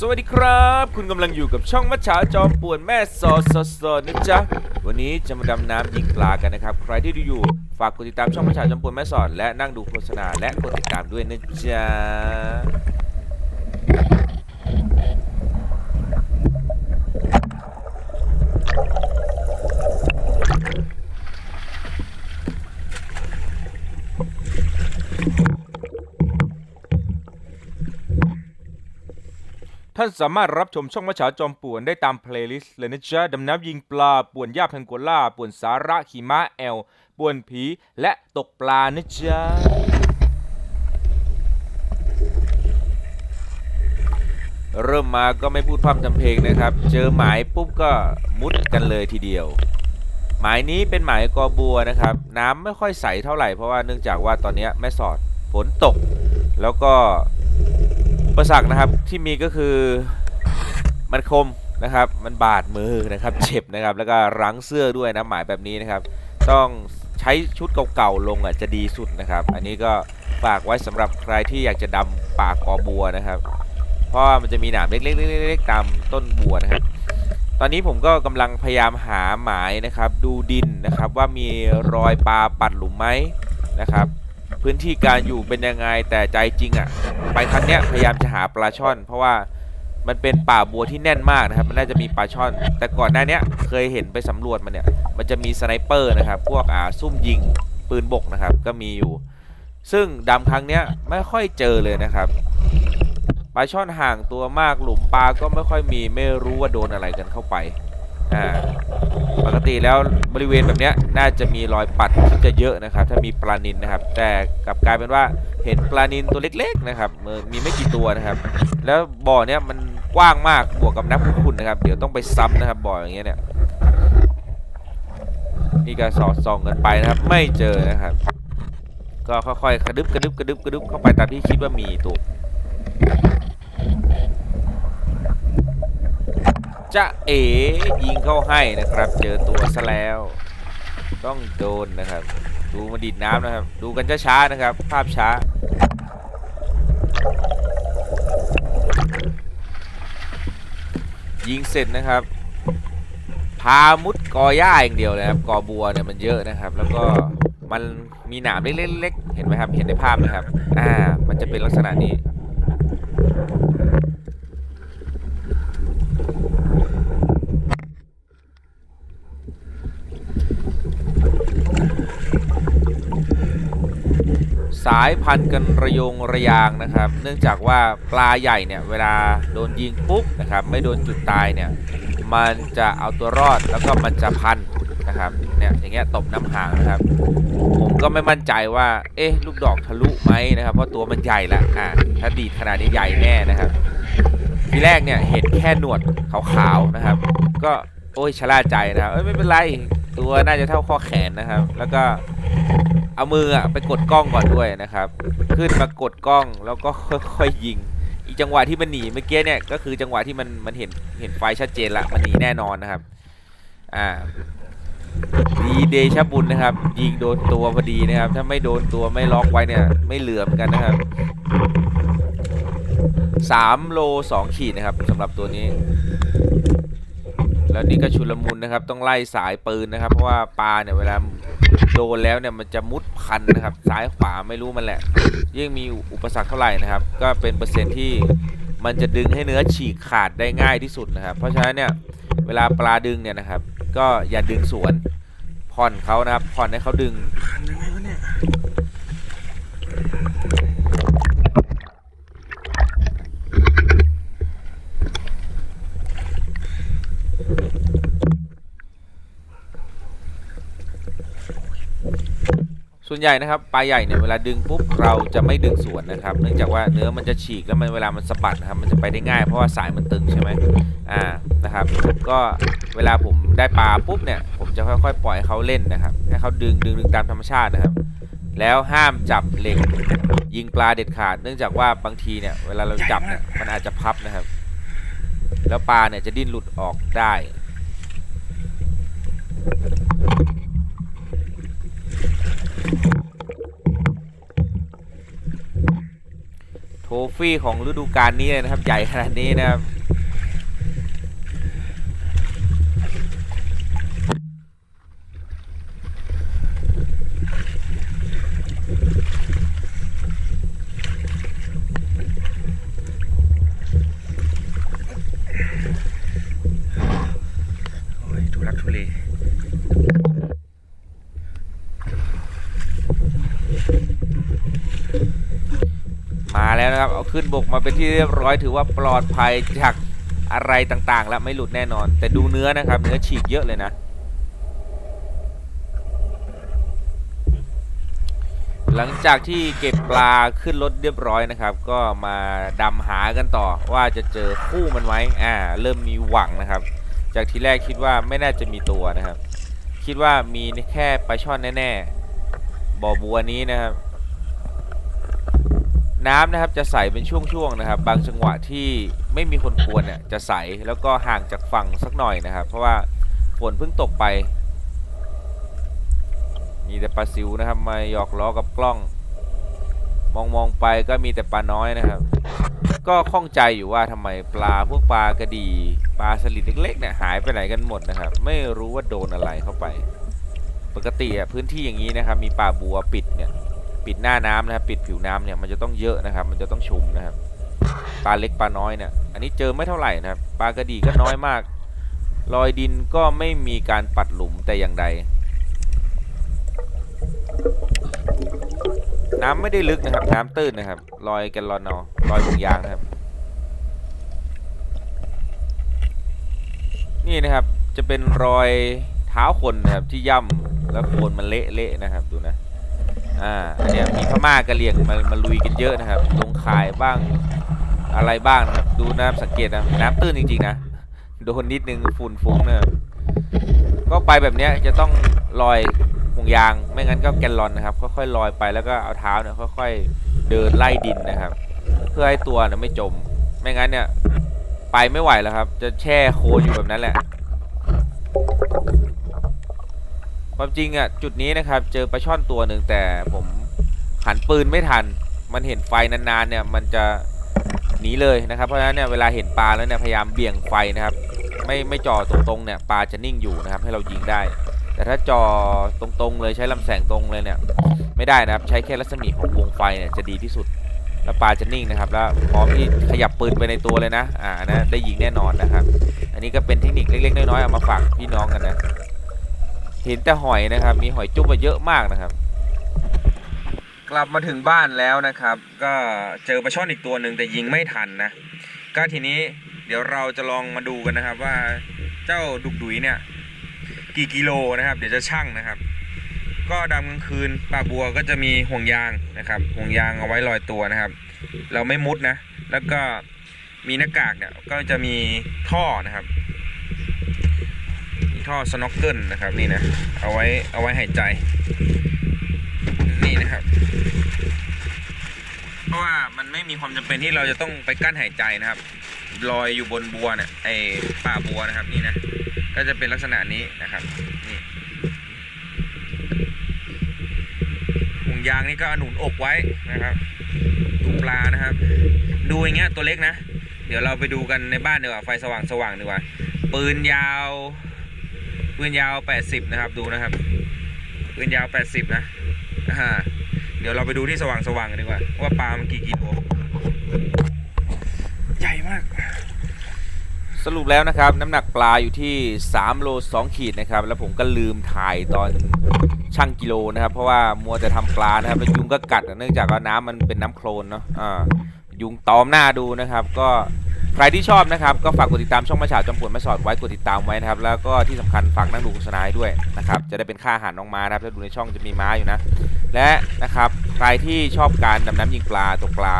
สวัสดีครับ คุณกำลังอยู่กับช่องมัจฉาจอมป่วนแม่สอดสอดสอนะจ๊ะ วันนี้จะมาดำน้ำยิงปลากันนะครับ ใครที่ดูอยู่ ฝากกดติดตามช่องมัจฉาจอมป่วนแม่สอดและนั่งดูโฆษณาและกดติดตามด้วยนะจ๊ะ ท่านสามารถรับชมช่องมัจฉาจอมป่วนได้ตามเพลย์ลิสต์เลยนะจ๊ะดำน้ำยิงปลา ป่วนหญ้าแพงโกล่า ป่วนสาระขี่ม้าแอล ป่วนผี และตกปลานะจ๊ะเริ่มมาก็ไม่พูดพร่ำทำเพลงนะครับ เจอหมายปุ๊บก็มุดกันเลยทีเดียว หมายนี้เป็นหมายกอบัวนะครับ น้ำไม่ค่อยใสเท่าไหร่เพราะว่าเนื่องจากว่าตอนนี้แม่สอดฝนตก แล้วก็ ปสรรคนะครับที่มีก็คือมันคมนะครับ มันบาดมือนะครับ เจ็บนะครับ แล้วก็รั้งเสื้อด้วยนะหมายแบบนี้นะครับ ต้องใช้ชุดเก่าๆลงอะจะดีสุดนะครับ อันนี้ก็ฝากไว้สำหรับใครที่อยากจะดำป่ากอบัวนะครับ เพราะมันจะมีหนามเล็กๆๆๆตามต้นบัวนะครับ ตอนนี้ผมก็กำลังพยายามหาหมายนะครับ ดูดินนะครับว่ามีรอยปลาปัดหลุมไหมนะครับ พื้นที่การอยู่เป็นยังไงแต่ใจจริงอะ่ะ ไปครั้งเนี้ยพยายามจะหาปลาช่อน เพราะว่ามันเป็นป่าบัวที่แน่นมากนะครับมันน่าจะมีปลาช่อน แต่ก่อนหน้าเนี้ยเคยเห็นไปสำรวจมันเนี่ย มันจะมีสไนเปอร์นะครับ พวกอ่าซุ่มยิงปืนบกนะครับ ก็มีอยู่ ซึ่งดำครั้งเนี้ยไม่ค่อยเจอเลยนะครับปลาช่อนห่างตัวมากหลุมปลาก็ไม่ค่อยมีไม่รู้ว่าโดนอะไรกันเข้าไปอ่า ปกติแล้วบริเวณแบบนี้น่าจะมีรอยปัดที่จะเยอะนะครับ ถ้ามีปลานินนะครับ แต่กลับกลายเป็นว่าเห็นปลานินตัวเล็กๆนะครับมีไม่กี่ตัวนะครับ แล้วบ่อเนี้ยมันกว้างมากบวกกับน้ำขุ่นนะครับ เดี๋ยวต้องไปซ้ำนะครับบ่ออย่างเงี้ยเนี่ยนี่ก็สอดส่องกันไปนะครับ ไม่เจอนะครับ ก็ค่อยๆกระดึบกระดึบกระดึบกระดึบเข้าไปตามที่คิดว่ามีตัว จะเอ๋ยิงเข้าให้นะครับ เจอตัวซะแล้ว ต้องโดนนะครับ ดูมาดิดน้ำนะครับ ดูกันช้าๆนะครับ ภาพช้า ยิงเสร็จนะครับ พามุดกอหญ้าอย่างเดียวเลยครับกอบัวเนี่ยมันเยอะนะครับ แล้วก็มันมีหนามเล็กๆเห็นไหมครับ เห็นในภาพไหมครับ อ่า มันจะเป็นลักษณะนี้ สายพันธุ์กันระยงระยางนะครับ เนื่องจากว่าปลาใหญ่เนี่ยเวลาโดนยิงปุ๊บนะครับไม่โดนจุดตายเนี่ยมันจะเอาตัวรอดแล้วก็มันจะพันนะครับเนี่ยอย่างเงี้ยตบน้ำหางนะครับ ผมก็ไม่มั่นใจว่าเอ๊ะลูกดอกทะลุไหมนะครับ เพราะตัวมันใหญ่ละอ่าถ้าดีดขนาดนี้ใหญ่แน่นะครับ ทีแรกเนี่ยเห็นแค่หนวดขาวๆนะครับ ก็โอ้ยชะล่าใจนะครับเอ้ยไม่เป็นไรตัวน่าจะเท่าข้อแขนนะครับ แล้วก็ เอามืออะไปกดกล้องก่อนด้วยนะครับ ขึ้นมากดกล้องแล้วก็ค่อยๆยิง อีกจังหวะที่มันหนีเมื่อกี้เนี่ยก็คือจังหวะที่มันมันเห็นเห็นไฟชัดเจนละมันหนีแน่นอนนะครับ อ่าดีเดชบุญนะครับ ยิงโดนตัวพอดีนะครับ ถ้าไม่โดนตัวไม่ล็อกไว้เนี่ย ไม่เหลือเหมอนกันนะครับสามโลสองขีดนะครับสำหรับตัวนี้ แล้วนี่ก็ชุลมุนนะครับ ต้องไล่สายปืนนะครับ เพราะว่าปลาเนี่ยเวลาโดนแล้วเนี่ยมันจะมุดพันนะครับ ซ้ายขวาไม่รู้มันแหละ ยิ่งมีอุปสรรคเท่าไหร่นะครับ ก็เป็นเปอร์เซ็นต์ที่มันจะดึงให้เนื้อฉีกขาดได้ง่ายที่สุดนะครับ เพราะฉะนั้นเนี่ยเวลาปลาดึงเนี่ยนะครับ ก็อย่าดึงสวนผ่อนเขานะครับผ่อนให้เขาดึง ส่วนใหญ่นะครับปลาใหญ่เนี่ยเวลาดึงปุ๊บเราจะไม่ดึงสวนนะครับ เนื่องจากว่าเนื้อมันจะฉีกแล้วมันเวลามันสะบัดนะครับมันจะไปได้ง่ายเพราะว่าสายมันตึงใช่ไหมอ่านะครับ ก็เวลาผมได้ปลาปุ๊บเนี่ยผมจะค่อยๆ ปล่อยเขาเล่นนะครับให้เขาดึงดึงดึงตามธรรมชาตินะครับ แล้วห้ามจับเหล็กยิงปลาเด็ดขาด เนื่องจากว่าบางทีเนี่ยเวลาเราจับเนี่ยมันอาจจะพับนะครับ แล้วปลาเนี่ยจะดิ้นหลุดออกได้ ฟี่ของฤดูกาลนี้เลยนะครับ ใหญ่ขนาดนี้นะครับ โอ้ยทุลักทุเล มาแล้วนะครับ เอา ขึ้นบกมาเป็นที่เรียบร้อยถือว่าปลอดภัยจากอะไรต่างๆ แล้วไม่หลุดแน่นอน แต่ดูเนื้อนะครับ เนื้อฉีกเยอะเลยนะ หลังจากที่เก็บปลาขึ้นรถเรียบร้อยนะครับ ก็มาดำหากันต่อว่าจะเจอคู่มันไหมอ่าเริ่มมีหวังนะครับ จากที่แรกคิดว่าไม่น่าจะมีตัวนะครับ คิดว่ามีแค่ปลาช่อนแน่ๆบ่อบัวนี้นะครับ น้ำนะครับจะใสเป็นช่วงๆนะครับ บางจังหวะที่ไม่มีคนกวนเนี่ยจะใสแล้วก็ห่างจากฝั่งสักหน่อยนะครับ เพราะว่าฝนเพิ่งตกไป มีแต่ปลาซิวนะครับมาหยอกล้อกับกล้อง มองมองๆไปก็มีแต่ปลาน้อยนะครับ ก็ข้องใจอยู่ว่าทำไมปลาพวกปลากระดีปลาสลิดเล็กๆเนี่ยหายไปไหนกันหมดนะครับ ไม่รู้ว่าโดนอะไรเข้าไป ปกติอะพื้นที่อย่างนี้นะครับ มีป่าบัวปิดเนี่ย ปิดหน้าน้ำนะครับ ปิดผิวน้ำเนี่ยมันจะต้องเยอะนะครับ มันจะต้องชุมนะครับปลาเล็กปลาน้อยเนี่ยอันนี้เจอไม่เท่าไหร่นะครับปลากระดีก็น้อยมากรอยดินก็ไม่มีการปัดหลุมแต่อย่างใด น้ำไม่ได้ลึกนะครับ น้ำตื้นนะครับรอยแกลลอนนาะรอยห่วงยางนะครับ นี่นะครับจะเป็นรอยเท้าคนนะครับที่ย่ำแล้วโคนมันเละๆนะครับดูนะ อ่าอันเนี้ยมีพม่ากะเหรี่ยงมามาลุยกันเยอะนะครับลงคายบ้างอะไรบ้างนะครับดูน้ำสังเกตนะน้ำตื้นจริงๆนะโดนนิดนึงฝุ่นฟุ้งนะก็ไปแบบเนี้ยจะต้องลอยห่วงยางไม่งั้นก็แกนลอนนะครับค่อยๆลอยไปแล้วก็เอาเท้าเนี่ยค่อยๆเดินไล่ดินนะครับ เพื่อให้ตัวเนี่ยไม่จม ไม่งั้นเนี่ยไปไม่ไหวแล้วครับ จะแช่โคลนอยู่แบบนั้นแหละ ความจริงอะจุดนี้นะครับ เจอปลาช่อนตัวหนึ่งแต่ผมหันปืนไม่ทัน มันเห็นไฟนานๆเนี่ยมันจะหนีเลยนะครับเพราะฉะนั้นเนี่ยเวลาเห็นปลาแล้วเนี่ยพยายามเบี่ยงไฟนะครับ ไม่ไม่จ่อตรงๆเนี่ยปลาจะนิ่งอยู่นะครับ ให้เรายิงได้ แต่ถ้าจ่อตรงๆเลยใช้ลำแสงตรงเลยเนี่ยไม่ได้นะครับใช้แค่รัศมีของวงไฟเนี่ยจะดีที่สุด แล้วปลาจะนิ่งนะครับ แล้วพร้อมที่ขยับปืนไปในตัวเลยนะอ่านะได้ยิงแน่นอนนะครับ อันนี้ก็เป็นเทคนิคเล็กๆน้อยๆเอามาฝากพี่น้องกันนะ เห็นแต่หอยนะครับ มีหอยจุ๊บมาเยอะมากนะครับ กลับมาถึงบ้านแล้วนะครับ ก็เจอปลาช่อนอีกตัวหนึ่งแต่ยิงไม่ทันนะ ก็ทีนี้เดี๋ยวเราจะลองมาดูกันนะครับว่าเจ้าดุกดุยเนี่ยกี่กิโลนะครับ เดี๋ยวจะชั่งนะครับ ก็ดำกลางคืนปลาบัวก็จะมีห่วงยางนะครับ ห่วงยางเอาไว้ลอยตัวนะครับ เราไม่มุดนะ แล้วก็มีหน้ากากเนี่ยก็จะมีท่อนะครับ ท่อสโนว์เกิลนะครับนี่นะเอาไว้เอาไว้หายใจ นี่นะครับ เพราะว่ามันไม่มีความจำเป็นที่เราจะต้องไปกั้นหายใจนะครับลอยอยู่บนบัวเนี่ยไอป่าบัวนะครับนี่นะก็จะเป็นลักษณะนี้นะครับนี่ห่วงยางนี่ก็หนุนอกไว้นะครับดูปลานะครับ ดูอย่างเงี้ยตัวเล็กนะ เดี๋ยวเราไปดูกันในบ้านดีกว่าไฟสว่างสว่างดีกว่าปืนยาว ปืนยาว 80 นะครับ ดูนะครับ ปืนยาว 80 นะอ่าเดี๋ยวเราไปดูที่สว่างสว่างๆกันดีกว่า ว่าปลามันกี่กิโลใหญ่มาก สรุปแล้วนะครับ น้ำหนักปลาอยู่ที่ 3 โล 2 ขีดนะครับ แล้วผมก็ลืมถ่ายตอนชั่งกิโลนะครับ เพราะว่ามัวแต่ทำปลานะครับแล้วยุงก็กัดเนื่องจากว่าน้ำมันเป็นน้ำโคลนเนาะอ่ายุงตอมหน้าดูนะครับ ก็ ใครที่ชอบนะครับก็ฝากกดติดตามช่องมาฉาจอมปลวดมาสอดไว้กดติดตามไว้นะครับแล้วก็ที่สำคัญฝากนั่งดูโฆษณาด้วยนะครับจะได้เป็นค่าอาหารน้องม้านะครับถ้าดูในช่องจะมีม้าอยู่นะ และนะครับใครที่ชอบการดำน้ำยิงปลาตกปลา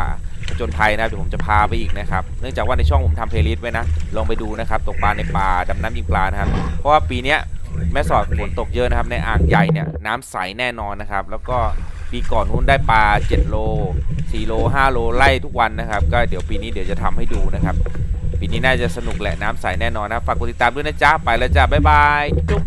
ผจญภัยนะครับเดี๋ยวผมจะพาไปอีกนะครับเนื่องจากว่าในช่องผมทำเพลย์ลิสต์ไว้นะลองไปดูนะครับตกปลาในป่าดำน้ำยิงปลานะครับเพราะว่าปีนี้แม่สอดฝนตกเยอะนะครับในอ่างใหญ่เนี่ยน้ำใสแน่นอนนะครับ แล้วก็ ปีก่อนนู้นได้ปลา 7 โล 4 โล 5 โลไล่ทุกวันนะครับ ก็เดี๋ยวปีนี้เดี๋ยวจะทำให้ดูนะครับ ปีนี้น่าจะสนุกแหละน้ำใสแน่นอนนะ ฝากกดติดตามด้วยนะจ๊ะ ไปแล้วจ้าบ๊ายบาย จุ๊บ